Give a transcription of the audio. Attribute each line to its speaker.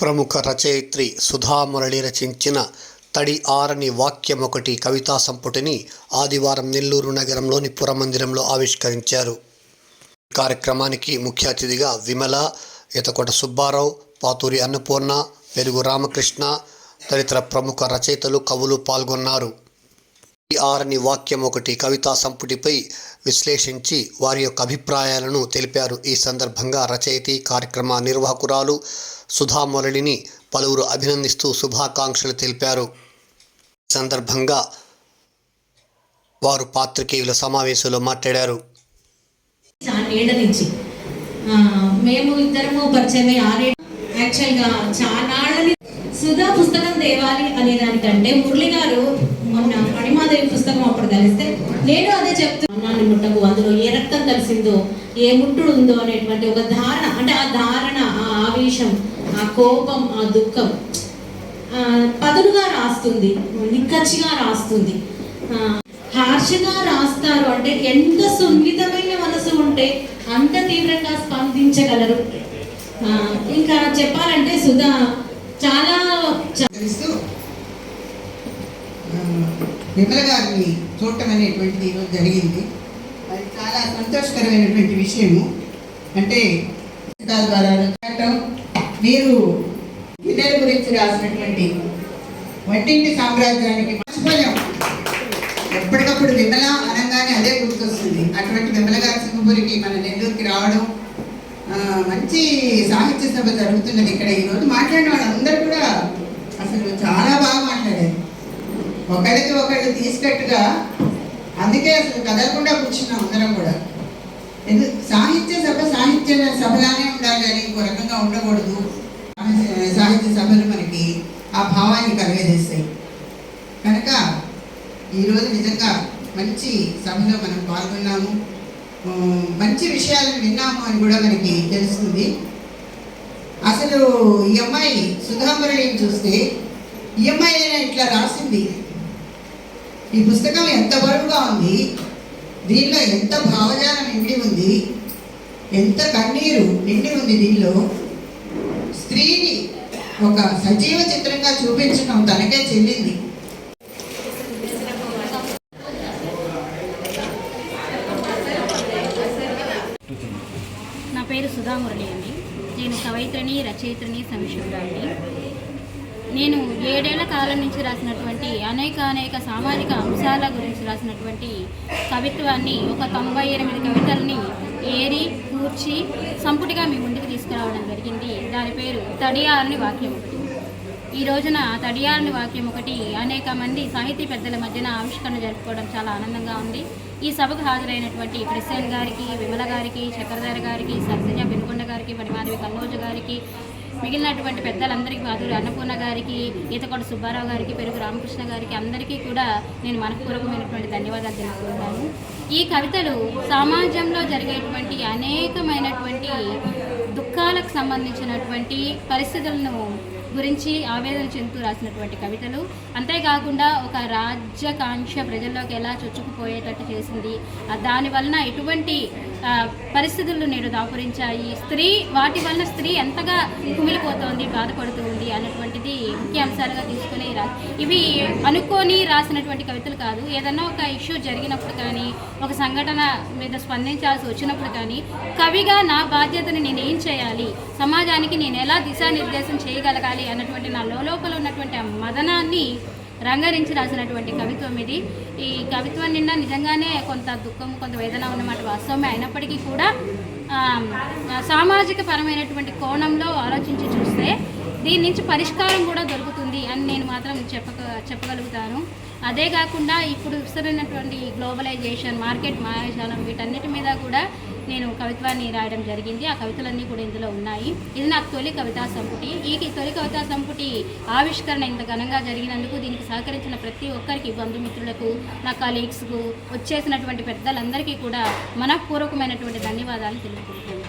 Speaker 1: ప్రముఖ రచయిత్రి సుధామురళి రచించిన తడి ఆరని వాక్యం ఒకటి కవితా సంపుటిని ఆదివారం నెల్లూరు నగరంలోని పురమందిరంలో ఆవిష్కరించారు. ఈ కార్యక్రమానికి ముఖ్య అతిథిగా విమల ఇతకొట సుబ్బారావు పాతూరి అన్నపూర్ణ పెరుగు రామకృష్ణ తదితర ప్రముఖ రచయితలు కవులు పాల్గొన్నారు. ఈ ఆరని వాక్యం ఒకటి కవితా సంపుటిపై విశ్లేషించి వారి యొక్క అభిప్రాయాలను తెలిపారు. ఈ సందర్భంగా రచయితి కార్యక్రమ నిర్వాహకురాలు సుధామురళిని పలువురు అభినందిస్తూ శుభాకాంక్షలు తెలిపారు. ఈ సందర్భంగా వారు పాత్రికేయుల సమావేశంలో మాట్లాడారు.
Speaker 2: మేము ఇద్దరము పరిచయమే ఆరే యాక్చువల్గా చాలా సుధా పుస్తకం తేవాలి అనే దానికంటే మురళి గారు మొన్న మణిమాదేవి పుస్తకం నేను అదే చెప్తున్నాను ముట్టకు. అందులో ఏ రక్తం కలిసిందో ఏ ముట్టుడు ఉందో అనేటువంటి ఒక ధారణ అంటే ఆ ధారణ ఆ ఆవేశం ఆ కోపం ఆ దుఃఖం పదులుగా రాస్తుంది నిక్కచ్చిగా రాస్తుంది. ఆ, హార్షగా రాస్తారు. అంటే ఎంత సున్నితమైన మనసు ఉంటే అంత తీవ్రంగా స్పందించగలరు. ఆ, ఇంకా చెప్పాలంటే సుధా చాలా
Speaker 3: విమల గారిని చూడటం అనేటువంటిది ఈరోజు జరిగింది. అది చాలా సంతోషకరమైనటువంటి విషయము. అంటే పుస్తకాల ద్వారా రాయటం మీరు గిన్నెల గురించి రాసినటువంటి వంటింటి సామ్రాజ్యానికి మర్చిపోయాం ఎప్పటికప్పుడు విమల అనగానే అదే గుర్తొస్తుంది. అటువంటి విమల గారి సింగపూరికి మన నెల్లూరుకి రావడం మంచి సాహిత్య సభ జరుగుతున్నది ఇక్కడ. ఈరోజు మాట్లాడిన వాళ్ళందరూ కూడా అసలు చాలా బాగా మాట్లాడారు ఒకరికి ఒకళ్ళు తీసుకట్టుగా అందుకే అసలు కదలకుండా కూర్చున్నాం అందరం కూడా. ఎందుకు సాహిత్య సభ సాహిత్య సభలానే ఉండాలి అని ఇంకో రకంగా ఉండకూడదు. సాహిత్య- సభలు మనకి ఆ భావాన్ని కలగజేస్తాయి. కనుక ఈరోజు నిజంగా మంచి సభలో మనం పాల్గొన్నాము. మంచి విషయాలను విన్నాము అని కూడా మనకి తెలుస్తుంది. అసలు ఈ అమ్మాయి సుధామురళిని చూస్తే ఈ అమ్మాయి ఇట్లా రాసింది. ఈ పుస్తకం ఎంత బరువుగా ఉంది? దీనిలో ఎంత భావజాలం నిండి ఉంది? ఎంత కన్నీరు నిండి ఉంది దీనిలో? స్త్రీని ఒక సజీవ చిత్రంగా చూపించడం తనకే చెల్లింది.
Speaker 4: నా పేరు సుధామురళి అండి. నేను కవయిత్రిని రచయిత్రిని సమీక్షకురాలి నేను ఏడేళ్ళ కాలం నుంచి రాసినటువంటి అనేక అనేక సామాజిక అంశాల గురించి రాసినటువంటి కవిత్వాన్ని ఒక తొంభై ఎనిమిది కవితల్ని ఏరి కూర్చి సంపుటిగా మీ ముందుకు తీసుకురావడం జరిగింది. దాని పేరు తడియారని వాక్యం ఒకటి. ఈ రోజున తడియారని వాక్యం ఒకటి అనేక మంది సాహితీ పెద్దల మధ్యన ఆవిష్కరణ జరుపుకోవడం చాలా ఆనందంగా ఉంది. ఈ సభకు హాజరైనటువంటి ప్రెసిడెంట్ గారికి విమల గారికి చక్రధారి గారికి సరసజ పెనుకొండ గారికి మణిమాధవి కన్నోజు గారికి మిగిలినటువంటి పెద్దలందరికీ మాధురి అన్నపూర్ణ గారికి ఈతకొండ సుబ్బారావు గారికి పెరుగు రామకృష్ణ గారికి అందరికీ కూడా నేను మనపూర్వకమైనటువంటి ధన్యవాదాలు తెలుపుకుంటాను ఈ కవితలు సమాజంలో జరిగేటువంటి అనేకమైనటువంటి దుఃఖాలకు సంబంధించినటువంటి పరిస్థితులను గురించి ఆవేదన చెందుతూ రాసినటువంటి కవితలు. అంతేకాకుండా ఒక రాజ్యకాంక్ష ప్రజల్లోకి ఎలా చొచ్చుకుపోయేటట్టు చేసింది. దానివలన దాని వలన ఎటువంటి పరిస్థితులు నేడు దాపురించాయి. స్త్రీ వాటి వల్ల స్త్రీ ఎంతగా కుమిలిపోతోంది బాధపడుతూ ఉంది అన్నటువంటిది ముఖ్య అంశాలుగా తీసుకుని రా ఇవి అనుకోని రాసినటువంటి కవితలు కాదు. ఏదన్నా ఒక ఇష్యూ జరిగినప్పుడు కానీ ఒక సంఘటన మీద స్పందించాల్సి వచ్చినప్పుడు కానీ కవిగా నా బాధ్యతను నేను ఏం చేయాలి? సమాజానికి నేను ఎలా దిశానిర్దేశం చేయగలగాలి? అన్నటువంటి నా లోపల ఉన్నటువంటి ఆ మదనాన్ని రంగరించి రాసినటువంటి కవిత్వం ఇది. ఈ కవిత్వం నిండా నిజంగానే కొంత దుఃఖం కొంత వేదన ఉన్నమాట వాస్తవమే. అయినప్పటికీ కూడా సామాజిక పరమైనటువంటి కోణంలో ఆలోచించి చూస్తే దీని నుంచి పరిష్కారం కూడా దొరుకుతుంది అని నేను మాత్రం చెప్పక చెప్పగలుగుతాను. అదే కాకుండా ఇప్పుడు విస్తరినటువంటి గ్లోబలైజేషన్ మార్కెట్ మాయాజాలం వీటన్నిటి మీద కూడా నేను కవిత్వాన్ని రాయడం జరిగింది. ఆ కవితలన్నీ కూడా ఇందులో ఉన్నాయి. ఇది నాకు తొలి కవితా సంపుటి. ఈ తొలి కవితా సంపుటి ఆవిష్కరణ ఇంత ఘనంగా జరిగినందుకు దీనికి సహకరించిన ప్రతి ఒక్కరికి బంధుమిత్రులకు నా కలీగ్స్కు వచ్చేసినటువంటి పెద్దలందరికీ కూడా మనఃపూర్వకమైనటువంటి ధన్యవాదాలు తెలుపుకుంటున్నాను.